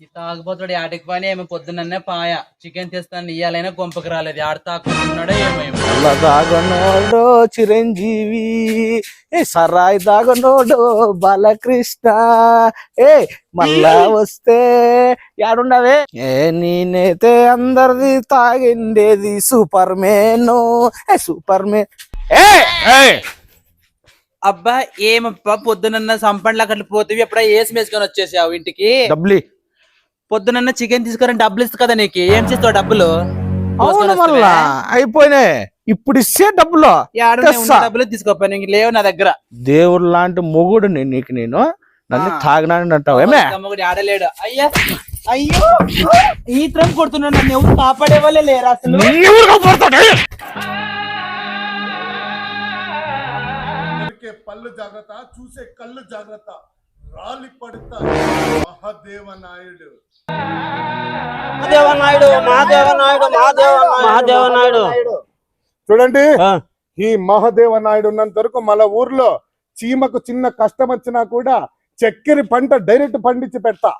ఈ తాగుపోతాడు ఆటికి పని ఏమో పొద్దున్నే పాయ. చికెన్ తెస్తాను ఇయ్యాలైనా గొంపకి రాలేదు. ఆడ తాకున్నాడో. అలా దాగనోడో చిరంజీవి ఏ సరాయి దాగనోడో బాలకృష్ణ ఏ మళ్ళా వస్తే యాడున్నావే? ఏ నేనైతే అందరిది తాగిండేది సూపర్ మేను ఏ సూపర్ మేన్ ఏ! అబ్బా ఏమబ్బా పొద్దునన్న సంపండ్లు అక్కడ పోతే ఎప్పుడో ఏసి వేసుకొని వచ్చేసావు ఇంటికి? డబ్బులి పొద్దునన్న చికెన్ తీసుకుని డబ్బులు ఇస్తా కదా నీకు. ఏం చేస్తావు డబ్బులు? అవును మళ్ళా. అయిపోయినాయి. ఇప్పుడు ఇస్తే డబ్బులు. డబ్బులు తీసుకోపోయి నీకు లేవు నా దగ్గర. దేవుడు లాంటి మొగుడు నీకు నేను నన్ను. తాగినాను అంటావు. ఏమే? ఆడలేడు అయ్యా అయ్యో ఈ త్రం కొడుతున్నాడు నన్ను ఎవరు కాపాడే వాళ్ళే లేరు అసలు? పళ్ళు జాగ్రత్త చూసే కళ్ళు జాగ్రత్త. రాలి పడతా మహాదేవ నాయుడు మహాదేవ మహాదేవనాయుడు. చూడండి. ఈ మహాదేవ నాయుడు ఉన్నంత వరకు మన ఊర్లో చీమకు చిన్న కష్టం వచ్చినా కూడా చక్కెర పంట డైరెక్ట్ పండించి పెడతా.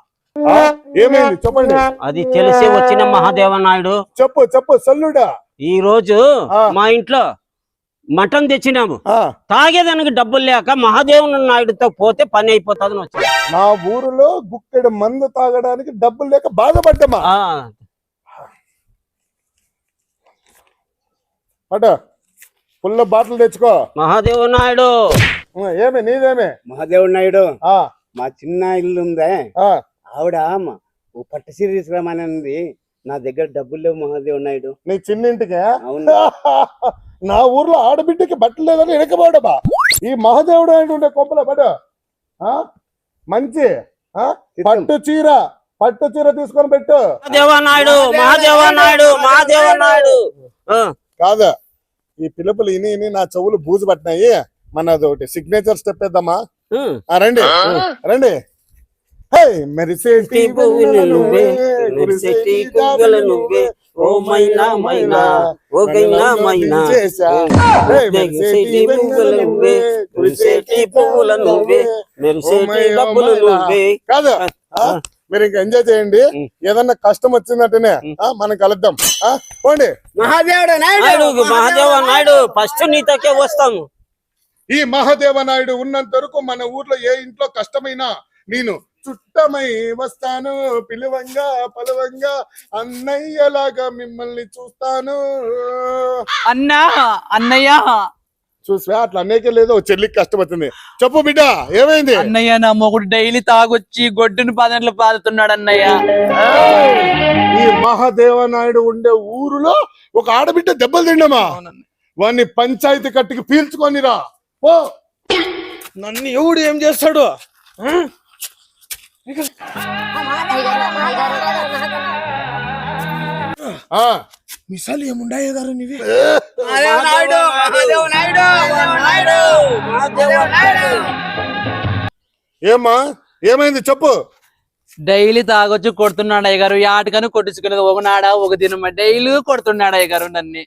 ఏమైంది? చెప్పండి. అది తెలిసి వచ్చిన మహాదేవనాయుడు. చెప్పు చెప్పు సల్లుడా. ఈ రోజు ఆ. మా ఇంట్లో మటన్ తెచ్చినాము. ఆ, తాగేదానికి డబ్బులు లేక మహాదేవన నాయుడుతో పోతే పని అయిపోతుందని వచ్చాను నా ఊరిలో గుక్కెడు మందు తాగడానికి డబ్బులు లేక బాధపడ్డమా? అట ఫుల్ బాటిల్ తెచ్చుకో. మహాదేవనాయుడు ఆ, ఏమి నీదేమే? మహాదేవుడు నాయుడు ఆ, మా చిన్న ఇల్లు ఉందే ఆ, ఆవిడ మ- ఓ పట్టు చీర తీసుకురామని నా దగ్గర డబ్బులు లేవు మహాదేవుడు నాయుడు నీ చిన్నింటికే? అవును. నా ఊర్లో ఆడబిడ్డకి బట్టలు లేదని వెనకబాడబా. ఈ మహాదేవుడు ఆయన ఉండే కొంపల ఆ? మంచి ఆ? పట్టు చీర పట్టు చీర తీసుకొని పెట్టు. మహాదేవనాయుడు మహాదేవనాయుడు మహాదేవనాయుడు ఆ, కాదా ఈ పిలుపులు ఇని ఇని నా చెవులు బూజు పట్టినాయి. మనది ఒకటి సిగ్నేచర్ స్టెప్ వేద్దామా? ఉమ్. ఆ, రండి. రండి. మెరిసేటి మెరిసేటి పువ్వులు నువ్వే, మెరిసేటి పువ్వులు నువ్వే, ఓ మైనా మైనా, ఓ గైనా మైనా. మెరిసేటి పువ్వులు నువ్వే, మెరిసేటి పువ్వుల నువ్వే, మెరిసేటి డబ్బులు నువ్వే. కాదు ఆ? మీరు ఇంకా ఎంజాయ్ చేయండి. ఏదన్నా కష్టం వచ్చిందంటేనే ఆ, మనం కలుద్దాం ఆ? పోండి మహాదేవుడు నాయుడు మహాదేవ నాయుడు ఫస్ట్ నీతోకే వస్తాము ఈ మహాదేవ నాయుడు ఉన్నంత వరకు మన ఊర్లో ఏ ఇంట్లో కష్టమైనా నేను చుట్టమై వస్తాను పిలువంగా పలువంగా అన్నయ్యలాగా మిమ్మల్ని చూస్తాను. అన్నా అన్నయ్య. చూసా అట్లా అనేకే లేదు చెల్లికి కష్టం వచ్చింది చెప్పు బిడ్డ ఏమైంది? అన్నయ్య నా మొగుడు డైలీ తాగొచ్చి గొడ్డుని పాదనలు పాదుతున్నాడు అన్నయ్య! ఈ మహాదేవ నాయుడు ఉండే ఊరులో ఒక ఆడబిడ్డ దెబ్బలు తిండమా వాడిని పంచాయతీ కట్టికి పీల్చుకొనిరా ఓ నన్ను ఎవడు ఏం చేస్తాడు? మిసాలు ఏముండాయి గారు నీవి? ఏమ్మా ఏమైంది చెప్పు. డైలీ తాగొచ్చి కొడుతున్నాడు అయ్య గారు యాటకని కొట్టించుకునేది ఒక నాడ ఒక దినమ. డైలీ కొడుతున్నాడు అయ్య గారు నన్ను.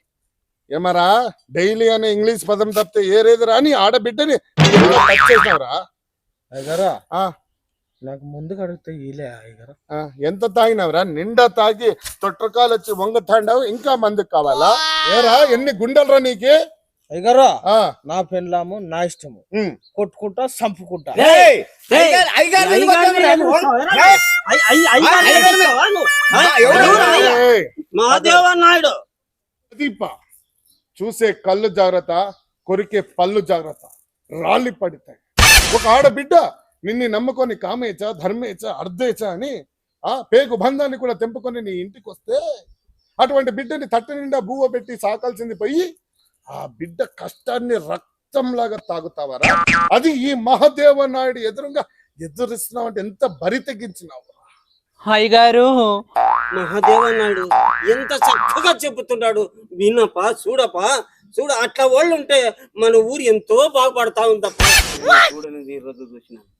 ఏమరా డైలీ అనే ఇంగ్లీష్ పదం తప్పితే ఏరేది రాని ఆడబిడ్డని టచ్ చేసినావురా. అయ్యగారా ఆ, నాకు ముందుకు అడిగితే ఈలే అయ్యగారు. ఆ, ఎంత తాగినావురా? నిండా తాగి తొట్రకాలు వచ్చి వంగ తాండావు ఇంకా మందుకు కావాలా? ఏరా ఎన్ని గుండెలరా నీకే? అయ్యగారా ఆ, నా పెళ్ళాము నా ఇష్టము. ఉమ్. కొట్టుకుంటా? ఎవరు? ఏయ్, మహాదేవ నాయుడు. దీప చూసే కళ్ళు జాగ్రత్త కొరికే పళ్ళు జాగ్రత్త. రాళ్ళి పడతాయి ఒక ఆడబిడ్డ నిన్ను నమ్ముకొని కామేచ ధర్మేచ అర్ధేచ అని ఆ పేగు బంధాన్ని కూడా తెంపుకొని నీ ఇంటికి వస్తే అటువంటి బిడ్డని తట్ట నిండా బువ్వ పెట్టి సాకాల్సింది పోయి ఆ బిడ్డ కష్టాన్ని రక్తంలాగా తాగుతావరా? అది ఈ మహాదేవ నాయుడు ఎదురుగా ఎదురిస్తున్నావు అంటే ఎంత బరి తెగించినావు అయ్య గారు. మహాదేవ నాయుడు ఎంత చక్కగా చెబుతున్నాడు. వినపా చూడపా చూడ అట్లా వాళ్ళు ఉంటే మన ఊరు ఎంతో బాగుపడతా ఉందప్ప. చూడనిది ఈ రోజు చూసిన. ఉమ్,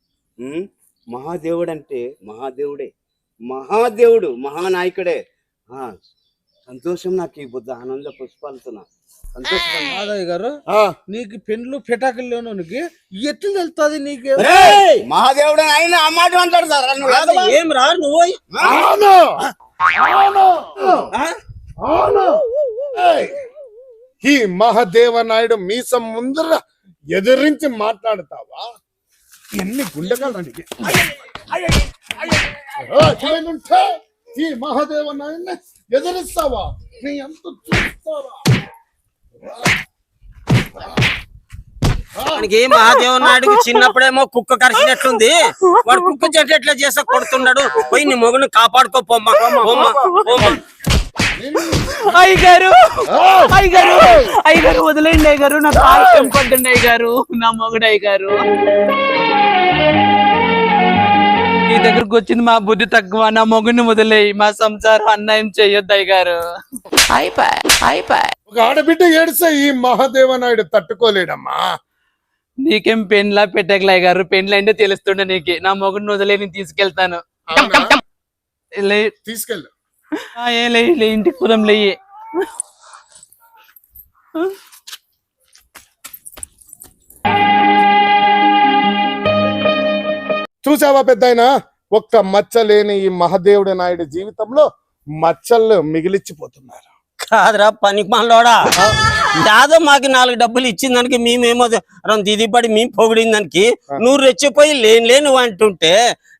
మహాదేవుడు అంటే మహాదేవుడే. మహాదేవుడు మహానాయకుడే. ఆ సంతోషం నాకు ఈ బుద్ధ ఆనంద పుష్పాలతో సంతోషం. మాధవ్ గారు ఆ, నీకు పెండ్లు పెటాకులు నీకు. ఎట్లు తెలుస్తుంది నీకు? మహాదేవుడు ఆయన ఆ మాట అంటాడు సార్? ఏం రా నువ్వు ఈ మహాదేవ నాయుడు మీసం ముందర ఎదిరించి మాట్లాడతావా? ఎన్ని గుండెకాలు నీకు ఆ, ఈ మహాదేవ నాయన్ని ఎదిరిస్తావా నీ ఎంత చూస్తావా వానికి ఏం మహాదేవ్ నాయుడుకి చిన్నప్పుడేమో కుక్క కరిచినట్లుంది వాడు కుక్క చెట్టు ఎట్లా చేసా కొడుతున్నాడు పోయి నీ మొగుని కాపాడుకో పొమ్మ పొమ్మ పొమ్మ అయ్యగారు అయ్యగారు అయ్యగారు వదిలేండి అయ్యగారు నా ఆలస్యం పడుతుంది అయ్యగారు నా మొగుడు అయ్యగారు నీ దగ్గరకు వచ్చింది మా బుద్ధి తక్కువ నా మొగుడిని వదిలేయి. మా సంసారం అన్యాయం చెయ్యొద్దు అయిపోయి ఒక ఆడబిడ్డ ఏడిస్తే ఈ మహాదేవ నాయుడు తట్టుకోలేడమ్మా. నీకేం పెన్లా పెట్టకలే అయ్యగారు. పెన్లు అంటే తెలుస్తుండే నీకు. నా మొగుడిని వదిలే నేను తీసుకెళ్తాను. తీసుకెళ్ళు. ఇంటికి పోదాం లేయి చూసావా పెద్దాయన? ఒక్క మచ్చ లేని ఈ మహాదేవుడి నాయుడు జీవితంలో మచ్చలు మిగిలిచ్చిపోతున్నారు. కాదురా పనికి మనలోడా దాదా మాకు నాలుగు డబ్బులు ఇచ్చిన దానికి మేమేమో ఇది పడి మేము పొగిడిన దానికి నువ్వు రెచ్చిపోయి లేని లేని అంటుంటే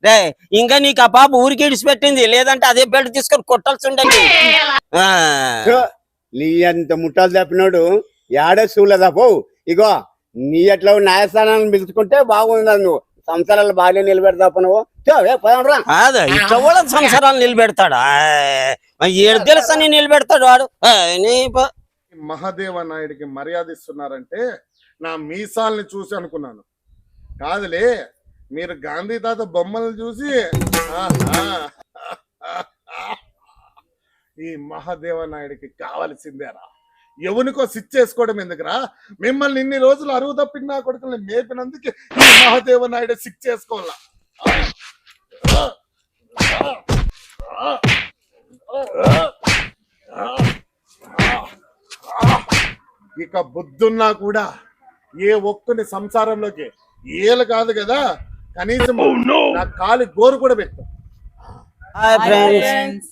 రే ఇంకా నీకు ఆ పాప ఊరికి ఇడిచిపెట్టింది లేదంటే అదే బెల్ట్ తీసుకొని కొట్టాల్సి ఉండేది ఆ. నీ అంత ముట్టాలు తప్పినోడు యాడే చూలేదా పో ఇగో నీ ఎట్లా న్యాయస్థానాన్ని పిలుచుకుంటే బాగుంది నువ్వు. సంసారాలు బాగా నిలబెడతా నువ్వు ఇట్లా కూడా సంసారాలు నిలబెడతాడు? ఏడు తెలుసని నిలబెడతాడు వాడు. మహాదేవ నాయుడికి మర్యాద ఇస్తున్నారంటే నా మీసాల్ని చూసి అనుకున్నాను. కాదులే మీరు గాంధీ తాత బొమ్మలు చూసి ఆహా. ఈ మహాదేవ నాయుడికి కావలసిందేరా. ఎవనికో సిచ్చేసుకోవడం ఎందుకురా? మిమ్మల్ని ఇన్ని రోజులు అరువు తప్పిన నా కొడుకుల్ని మేపినందుకు ఈ మహాదేవ నాయుడు సిక్ చేసుకోవాలా? ఇక బుద్ధున్నా కూడా ఏ ఒక్కని సంసారంలోకి ఏలు కాదు కదా? కనీసం నా కాలి గోరు కూడా పెట్టు. హాయ్ ఫ్రెండ్స్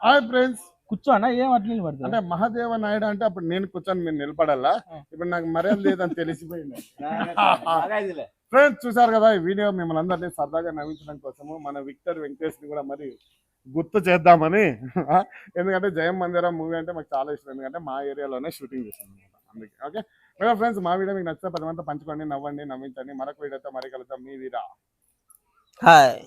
హాయ్ ఫ్రెండ్స్ కూర్చో అన్న ఏం అట్లా నిలబడతావు? అంటే మహాదేవ నాయుడు అంటే అప్పుడు నేను కూర్చొని మీరు నిలబడాలా? ఇప్పుడు నాకు మర్యాద లేదని తెలిసిపోయింది. ఫ్రెండ్స్ చూసారు కదా ఈ వీడియో? మిమ్మల్ని అందరినీ సరదాగా నవ్వించడం కోసము మన విక్టర్ వెంకటేష్ని కూడా మరి గుర్తు చేద్దామని ఎందుకంటే జయం మందిరం మూవీ అంటే మాకు చాలా ఇష్టం. ఎందుకంటే మా ఏరియాలోనే షూటింగ్ చేసాం అనమాట అందుకే. ఓకే? మేడం ఫ్రెండ్స్ మా వీడియో మీకు నచ్చితే పది మంది పంచుకోండి నవ్వండి నవ్వించండి. మరొక వీడియోతో మరి కలుద్దాం. మీ వీరా. హాయ్.